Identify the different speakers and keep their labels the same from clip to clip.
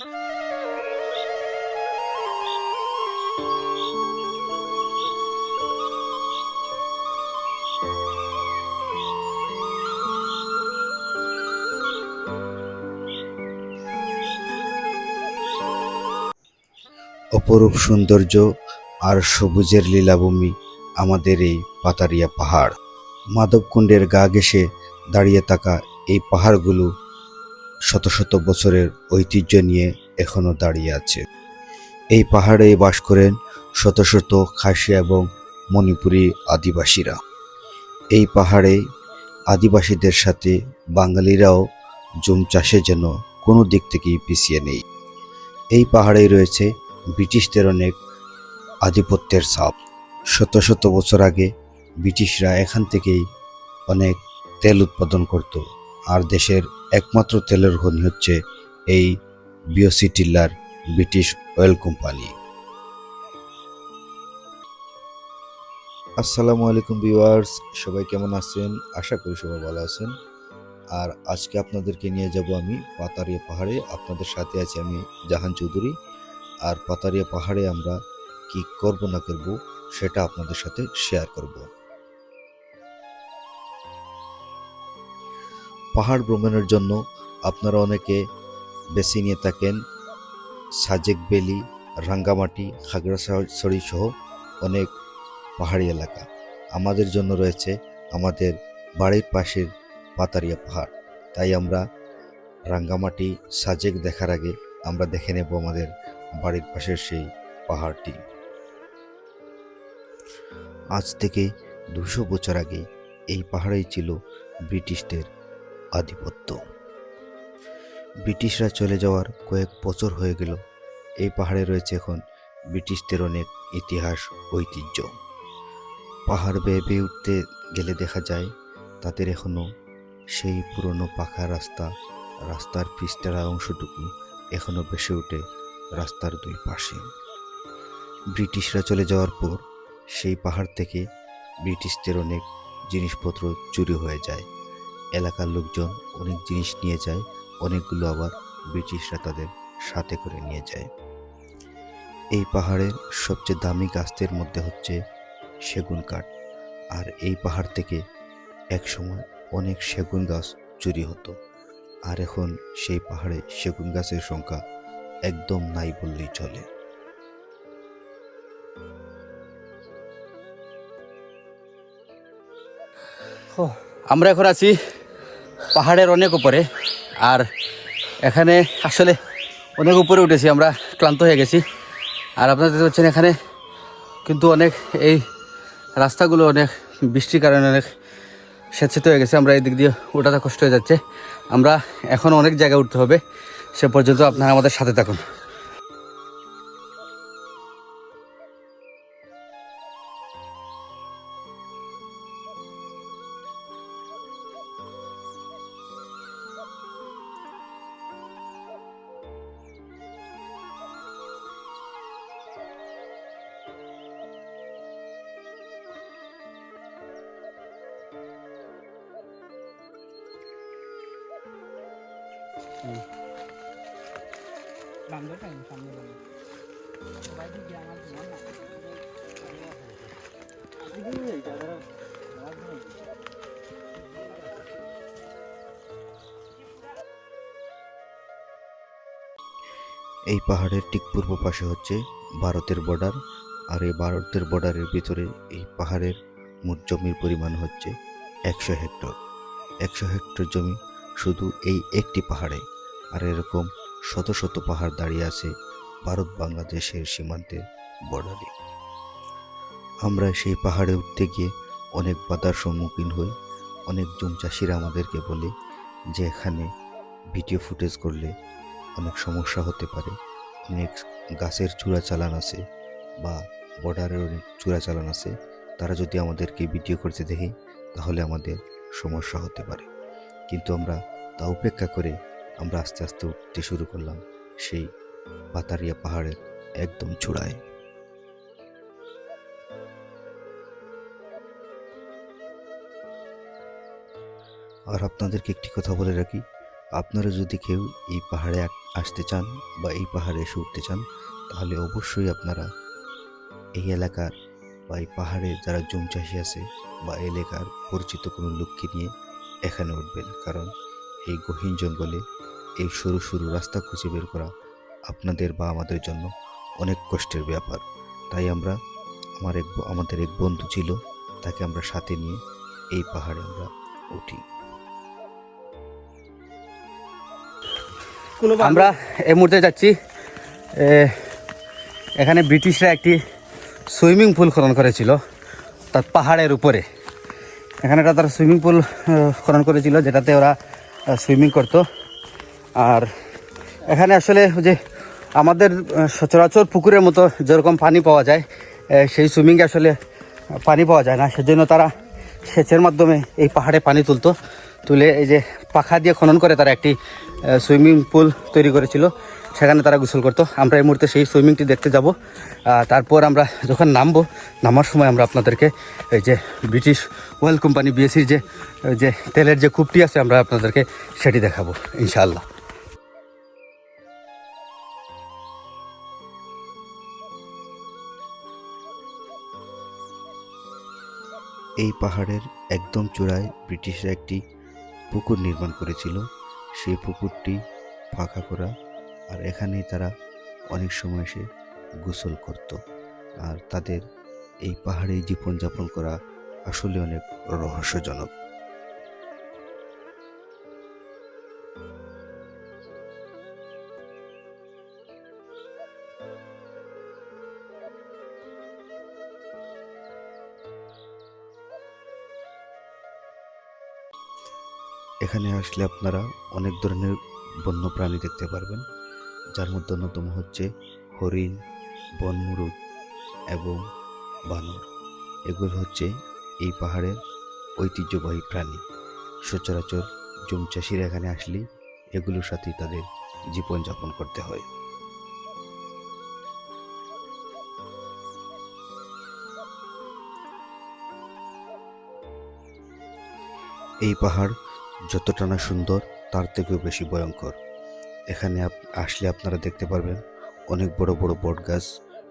Speaker 1: অপরূপ সৌন্দর্য আর সবুজের লীলাভূমি আমাদের এই পাতারিয়া পাহাড়। মাধবকুণ্ডের গা ঘেঁষে দাঁড়িয়ে থাকা এই পাহাড়গুলো শত শত বছরের ঐতিহ্য নিয়ে এখনও দাঁড়িয়ে আছে। এই পাহাড়ে বাস করেন শত শত খাসি এবং মণিপুরী আদিবাসীরা। এই পাহাড়ে আদিবাসীদের সাথে বাঙালিরাও জুম চাষে যেন কোনো দিক থেকেই পিছিয়ে নেই। এই পাহাড়েই রয়েছে ব্রিটিশদের অনেক আধিপত্যের ছাপ। শত শত বছর আগে ব্রিটিশরা এখান থেকেই অনেক তেল উৎপাদন করত। আর দেশের একমাত্র তেলের খনি হচ্ছে এই বিওসি টিল্লার ব্রিটিশ অয়েল কোম্পানি। আসসালামু আলাইকুম ভিউয়ার্স, সবাই কেমন আছেন? আশা করি সবাই ভালো আছেন। আর আজকে আপনাদেরকে নিয়ে যাব আমি পাতারিয়া পাহাড়ে। আপনাদের সাথে আছি আমি জাহান চৌধুরী। আর পাতারিয়া পাহাড়ে আমরা কি করব না করব সেটা আপনাদের সাথে শেয়ার করব। পাহাড় ভ্রমণের জন্য আপনারা অনেকে বেছে নিয়ে থাকেন। সাজেক বেলি রাঙ্গামাটি, খাগড়াছড়ি সহ অনেক পাহাড়ি এলাকা। আমাদের জন্য রয়েছে আমাদের বাড়ির পাশের পাতারিয়া পাহাড়। তাই আমরা রাঙ্গামাটি সাজেক দেখার আগে আমরা দেখে নেব আমাদের বাড়ির পাশের সেই পাহাড়টি। আজ থেকে দুশো বছর আগে এই পাহাড়েই ছিল ব্রিটিশদের আধিপত্য। ব্রিটিশরা চলে যাওয়ার কয়েক বছর হয়ে গেল। এই পাহাড়ে রয়েছে এখন ব্রিটিশদের অনেক ইতিহাস, ঐতিহ্য। পাহাড় বেয়ে বেয়ে উঠতে গেলে দেখা যায়, তাদের এখনও সেই পুরনো পাকা রাস্তা, রাস্তার পিস্তারা অংশটুকু এখনও ভেসে ওঠে রাস্তার দুই পাশে। ব্রিটিশরা চলে যাওয়ার পর সেই পাহাড় থেকে ব্রিটিশদের অনেক জিনিসপত্র চুরি হয়ে যায়। এলাকার লোকজন অনেক জিনিস নিয়ে যায়, অনেকগুলো আবার ব্রিটিশরা তাদের সাথে করে নিয়ে যায়। এই পাহাড়ের সবচেয়ে দামি গাছদের মধ্যে হচ্ছে সেগুন কাঠ। আর এই পাহাড় থেকে একসময় অনেক সেগুন গাছ চুরি হতো। আর এখন সেই পাহাড়ে সেগুন গাছের সংখ্যা একদম নাই বললেই চলে।
Speaker 2: আমরা এখন আছি পাহাড়ের অনেক উপরে। আর এখানে আসলে অনেক উপরে উঠেছি, আমরা ক্লান্ত হয়ে গেছি। আর আপনারা দেখতে পাচ্ছেন এখানে কিন্তু অনেক এই রাস্তাগুলো অনেক বৃষ্টির কারণে অনেক স্বেচ্ছিত হয়ে গেছে, আমরা এই দিক দিয়ে ওঠাতে কষ্ট হয়ে যাচ্ছে। আমরা এখন অনেক জায়গায় উঠতে হবে, সে পর্যন্ত আপনারা আমাদের সাথে থাকুন।
Speaker 1: এই পাহাড়ের ঠিক পূর্ব পাশে হচ্ছে ভারতের বর্ডার আর এই ভারতের বর্ডারের ভিতরে এই পাহাড়ের মোট জমির পরিমাণ হচ্ছে একশো হেক্টর। একশো হেক্টর জমি শুধু এই একটি পাহাড়ে। আর এরকম শত শত পাহাড় দাঁড়িয়ে আছে ভারত বাংলাদেশের সীমান্তের বর্ডারে। আমরা সেই পাহাড়ে উঠতে গিয়ে অনেক বাধার সম্মুখীন হই। অনেক চাষিরা আমাদেরকে বলে যে এখানে ভিডিও ফুটেজ করলে অনেক সমস্যা হতে পারে। অনেক গাছের চূড়া চালান আছে বা বর্ডারের অনেক চূড়া চালান আছে। তারা যদি আমাদেরকে ভিডিও করতে দেখে, তাহলে আমাদের সমস্যা হতে পারে। কিন্তু আমরা তা উপেক্ষা করে আমরা আস্তে আস্তে উঠতে শুরু করলাম সেই পাতারিয়া পাহাড়ের একদম চূড়ায়। আর আপনাদেরকে একটি কথা বলে রাখি, আপনারা যদি কেউ এই পাহাড়ে আসতে চান বা এই পাহাড়ে এসে উঠতে চান, তাহলে অবশ্যই আপনারা এই এলাকার বা এই পাহাড়ে যারা জুম চাষি আছে বা এলাকার পরিচিত কোনো লোককে নিয়ে এখানে উঠবেন। কারণ এই গহীন জঙ্গলে এই সরু সরু রাস্তা খুঁজে বের করা আপনাদের বা আমাদের জন্য অনেক কষ্টের ব্যাপার। তাই আমরা আমার এক আমাদের এক বন্ধু ছিল তাকে আমরা সাথে নিয়ে এই পাহাড়ে আমরা উঠি।
Speaker 2: আমরা এই মুহূর্তে যাচ্ছি এখানে ব্রিটিশরা একটি সুইমিং পুল খনন করেছিল তার পাহাড়ের উপরে। এখানে একটা তারা সুইমিং পুল খনন করেছিল, যেটাতে ওরা সুইমিং করতো। আর এখানে আসলে যে আমাদের সচরাচর পুকুরের মতো যেরকম পানি পাওয়া যায় সেই সুইমিংয়ে আসলে পানি পাওয়া যায় না। সেজন্য তারা সেচের মাধ্যমে এই পাহাড়ে পানি তুলতো, তুলে এই যে পাখা দিয়ে খনন করে তারা একটি সুইমিং পুল তৈরি করেছিল। সেখানে তারা গোসল করতো। আমরা এই মুহূর্তে সেই সুইমিংটি দেখতে যাব। তারপর আমরা যখন নামবো, নামার সময় আমরা আপনাদেরকে এই যে ব্রিটিশ ওয়েল কোম্পানি বিএসির যে যে তেলের যে কূপটি আছে, আমরা আপনাদেরকে সেটি দেখাবো, ইনশাআল্লাহ।
Speaker 1: এই পাহাড়ের একদম চূড়ায় ব্রিটিশরা একটি পুকুর নির্মাণ করেছিল। সেই পুকুরটি ফাঁকা করা আর এখানেই তারা অনেক সময় এসে গোসল করত। আর তাদের এই পাহাড়ে জীবনযাপন করা আসলে অনেক রহস্যজনক। এখানে আসলে আপনারা অনেক ধরনের বন্য প্রাণী দেখতে পারবেন। যার মধ্যে অন্যতম হচ্ছে হরিণ, বনমুরুদ এবং বানর। এগুলো হচ্ছে এই পাহাড়ের ঐতিহ্যবাহী প্রাণী। সচরাচর জুম চাষিরা এখানে আসলে এগুলোর সাথেই তাদের জীবনযাপন করতে হয়। এই পাহাড় যতটা না সুন্দর, তার থেকেও বেশি ভয়ঙ্কর। এখানে আসলে আপনারা দেখতে পারবেন অনেক বড় বড় বট গাছ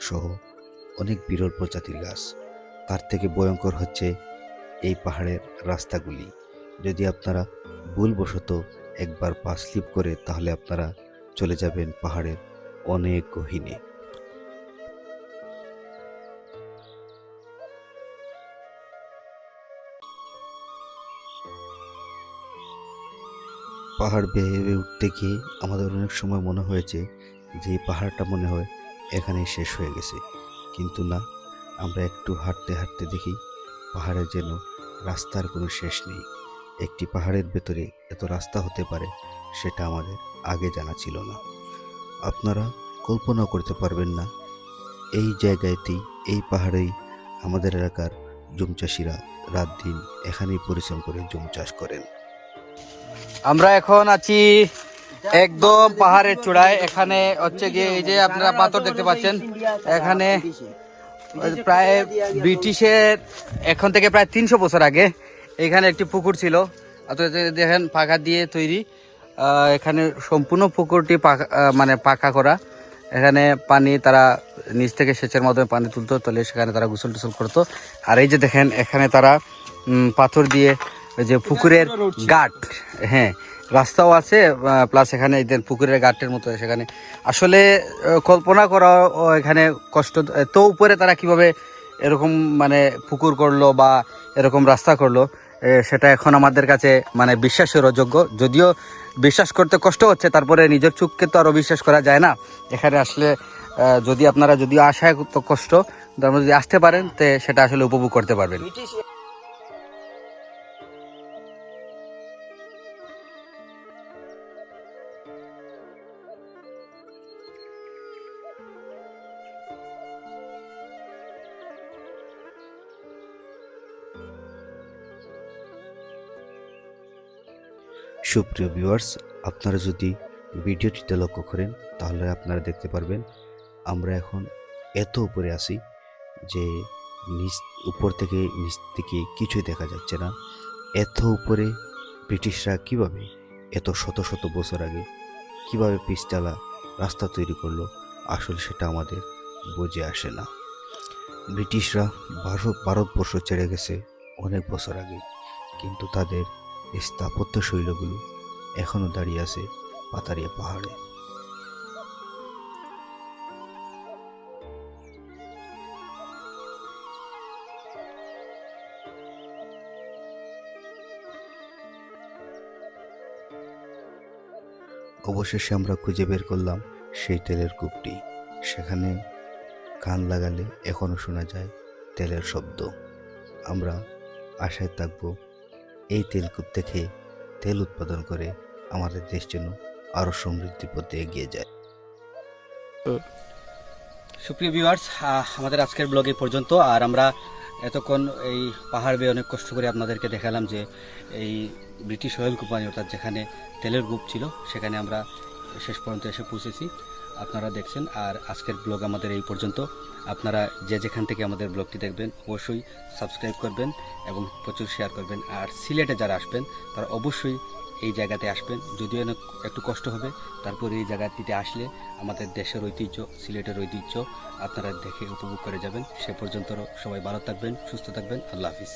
Speaker 1: সহ অনেক বিরল প্রজাতির গাছ। তার থেকে ভয়ঙ্কর হচ্ছে এই পাহাড়ের রাস্তাগুলি। যদি আপনারা ভুলবশত একবার পা স্লিপ করে তাহলে আপনারা চলে যাবেন পাহাড়ের অনেক গহীনে। পাহাড় বেয়ে বেয়ে উঠতে গিয়ে আমাদের অনেক সময় মনে হয়েছে যে পাহাড়টা মনে হয় এখানেই শেষ হয়ে গেছে। কিন্তু না, আমরা একটু হাঁটতে হাঁটতে দেখি পাহাড়ে যেন রাস্তার কোনো শেষ নেই। একটি পাহাড়ের ভেতরে এত রাস্তা হতে পারে সেটা আমাদের আগে জানা ছিল না। আপনারা কল্পনা করতে পারবেন না, এই জায়গাতেই এই পাহাড়েই আমাদের এলাকার জুম চাষিরা রাত দিন এখানেই পরিশ্রম করে জুম চাষ করেন।
Speaker 2: আমরা এখন আছি একদম পাহাড়ের চূড়ায়। এখানে হচ্ছে গিয়ে এই যে আপনারা পাথর দেখতে পাচ্ছেন, এখানে প্রায় ব্রিটিশের এখন থেকে প্রায় তিনশো বছর আগে এখানে একটি পুকুর ছিল। দেখেন পাকা দিয়ে তৈরি। এখানে সম্পূর্ণ পুকুরটি পাকা মানে পাকা করা। এখানে পানি তারা নিচ থেকে সেচের মাধ্যমে পানি তুলতো তাহলে সেখানে তারা গোসল টোসল করতো। আর এই যে দেখেন, এখানে তারা পাথর দিয়ে যে পুকুরের গাট হ্যাঁ রাস্তাও আছে প্লাস এখানে পুকুরের গাটের মতো সেখানে। আসলে কল্পনা করা এখানে কষ্ট, তো উপরে তারা কীভাবে এরকম মানে পুকুর করল বা এরকম রাস্তা করল সেটা এখন আমাদের কাছে মানে বিশ্বাসের অযোগ্য যদিও বিশ্বাস করতে কষ্ট হচ্ছে, তারপরে নিজের চোখকে তো আরও বিশ্বাস করা যায় না। এখানে আসলে যদি আপনারা যদি আশায় তো কষ্ট যদি আসতে পারেন, তে সেটা আসলে উপভোগ করতে পারবেন।
Speaker 1: সুপ্রিয় ভিউয়ার্স, আপনারা যদি ভিডিওটিতে লক্ষ্য করেন, তাহলে আপনারা দেখতে পারবেন আমরা এখন এত উপরে আছি যে নিচ, উপর থেকে নিচ থেকে কিছুই দেখা যাচ্ছে না। এত উপরে ব্রিটিশরা কীভাবে এত শত শত বছর আগে কীভাবে পিচটালা রাস্তা তৈরি করল, আসলে সেটা আমাদের বুঝে আসে না। ব্রিটিশরা ভারত, ভারতবর্ষ ছেড়ে গেছে অনেক বছর আগে, কিন্তু তাদের স্থাপত্য শৈলগুলো এখনও দাঁড়িয়ে আছে পাতারিয়া পাহাড়ে। অবশেষে আমরা খুঁজে বের করলাম সেই তেলের কূপটি। সেখানে কান লাগালে এখনও শোনা যায় তেলের শব্দ। আমরা আশায় থাকব এই তেলকূপ থেকে তেল উৎপাদন করে আমাদের দেশ যেন আরও সমৃদ্ধি পথে এগিয়ে যায়।
Speaker 2: সুপ্রিয় ভিউয়ার্স আমাদের আজকের ব্লগ এই পর্যন্ত। আর আমরা এতক্ষণ এই পাহাড় বেয়ে অনেক কষ্ট করে আপনাদেরকে দেখালাম যে এই ব্রিটিশ অয়েল কোম্পানি অর্থাৎ যেখানে তেলের গ্রুপ ছিল, সেখানে আমরা শেষ পর্যন্ত এসে পৌঁছেছি। আপনারা দেখছেন, আর আজকের ব্লগ আমাদের এই পর্যন্ত। আপনারা যে যেখান থেকে আমাদের ব্লগটি দেখবেন, অবশ্যই সাবস্ক্রাইব করবেন এবং প্রচুর শেয়ার করবেন। আর সিলেটে যারা আসবেন, তারা অবশ্যই এই জায়গাতে আসবেন। যদিও একটু কষ্ট হবে, তারপর এই জায়গাটিতে আসলে আমাদের দেশের ঐতিহ্য, সিলেটের ঐতিহ্য আপনারা দেখে উপভোগ করে যাবেন। সে পর্যন্ত সবাই ভালো থাকবেন, সুস্থ থাকবেন। আল্লাহ হাফিজ।